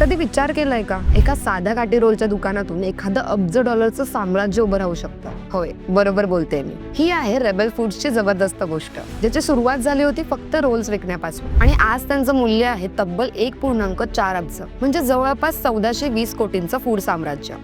कधी विचार केलाय का? एका साध्या काठी रोलच्या दुकानातून एखादं अब्ज डॉलरचं साम्राज्य उभं राहू शकतं. होय बरोबर बोलते मी. ही आहे रेबल फूड्सची जबरदस्त गोष्ट. ज्याची सुरुवात झाली होती फक्त रोल्स विकण्यापासून. आणि आज त्यांचं मूल्य आहे तब्बल एक पूर्णांक चार अब्ज. म्हणजे जवळपास चौदाशे वीस कोटींचं फूड साम्राज्य.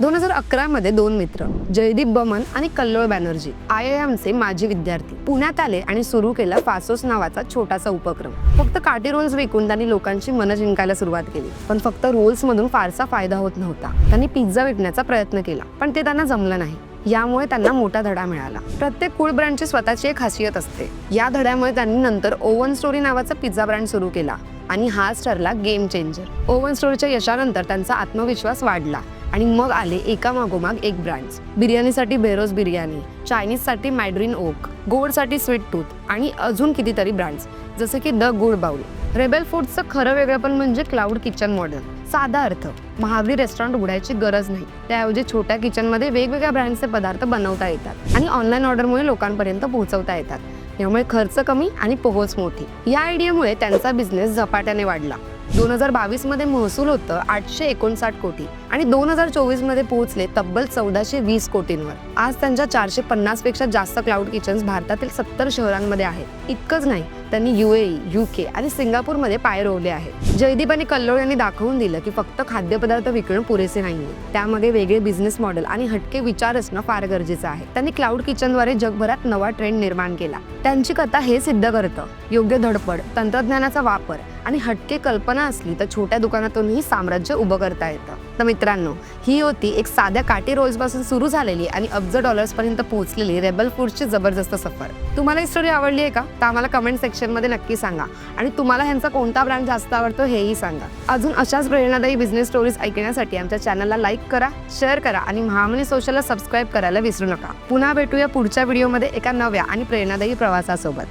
दोन हजार अकरा मध्ये दोन मित्र जयदीप बमन आणि कल्लोळ बॅनर्जी आय आय एमचे माजी विद्यार्थी पुण्यात आले आणि सुरू केला फासोस नावाचा छोटासा उपक्रम. फक्त काठी रोल्स विकून त्यांनी लोकांची मनं जिंकायला सुरुवात केली. पण फक्त रोल्समधून फारसा फायदा होत नव्हता. त्यांनी पिझ्झा विकण्याचा प्रयत्न केला पण ते त्यांना जमलं नाही. यामुळे त्यांना मोठा धडा मिळाला. प्रत्येक कूळ ब्रँडची स्वतःची एक खासियत असते. या धड्यामुळे त्यांनी नंतर ओव्हन स्टोरी नावाचा पिझ्झा ब्रँड सुरू केला आणि हाच ठरला गेम चेंजर. ओव्हन स्टोरीच्या यशानंतर त्यांचा आत्मविश्वास वाढला. आणि मग आले एका मागोमाग एक ब्रँड्स बिर्याणीसाठी बेरोज बिर्याणी चायनीजसाठी मॅड्रिन ओक गोडसाठी स्वीट टूथ आणि अजून कितीतरी ब्रँड्स जसे की द गुड बाउल. रेबेल फूडचं खरं वेगळेपण म्हणजे क्लाउड किचन मॉडेल साधा अर्थ महावीर रेस्टॉरंट उघडायची गरज नाही. त्याऐवजी छोट्या किचनमध्ये वेगवेगळ्या ब्रँडचे पदार्थ बनवता येतात आणि ऑनलाईन ऑर्डरमुळे लोकांपर्यंत पोहोचवता येतात. यामुळे खर्च कमी आणि पोहोच मोठी. या आयडियामुळे त्यांचा बिझनेस झपाट्याने वाढला. दोन हजार बावीसमध्ये महसूल होतं आठशे एकोणसाठ कोटी आणि दोन हजार चोवीसमध्ये पोहोचले तब्बल चौदाशे वीस कोटींवर. आज त्यांच्या चारशे पन्नासपेक्षा जास्त क्लाउड किचन्स भारतातील सत्तर शहरांमध्ये आहेत. इतकंच नाही त्यांनी युएई युके आणि सिंगापूरमध्ये पाय रोवले आहेत. जयदीप आणि कल्लोळ यांनी दाखवून दिलं की फक्त खाद्यपदार्थ विकणं पुरेसे नाहीये. त्यामध्ये वेगळे बिझनेस मॉडेल आणि हटके विचार असणं फार गरजेचं आहे. त्यांनी क्लाउड किचनद्वारे जगभरात नवा ट्रेंड निर्माण केला. त्यांची कथा हे सिद्ध करतं. योग्य धडपड तंत्रज्ञानाचा वापर आणि हटके कल्पना असली तर छोट्या दुकानातूनही साम्राज्य उभं करता येतं. तर मित्रांनो ही होती एक साध्या काटे रोल्सपासून सुरू झालेली आणि अब्ज डॉलर्सपर्यंत पोहोचलेली रेबल फूडची जबरदस्त सफर. तुम्हाला ही स्टोरी आवडली आहे का? तर आम्हाला कमेंट सेक्शनमध्ये नक्की सांगा. आणि तुम्हाला ह्यांचा कोणता ब्रँड जास्त आवडतो हेही सांगा. अजून अशाच प्रेरणादायी बिझनेस स्टोरीज ऐकण्यासाठी आमच्या चॅनलला लाईक करा शेअर करा आणि महामनी सोशलला सबस्क्राईब करायला विसरू नका. पुन्हा भेटूया पुढच्या व्हिडिओमध्ये एका नव्या आणि प्रेरणादायी प्रवासासोबत.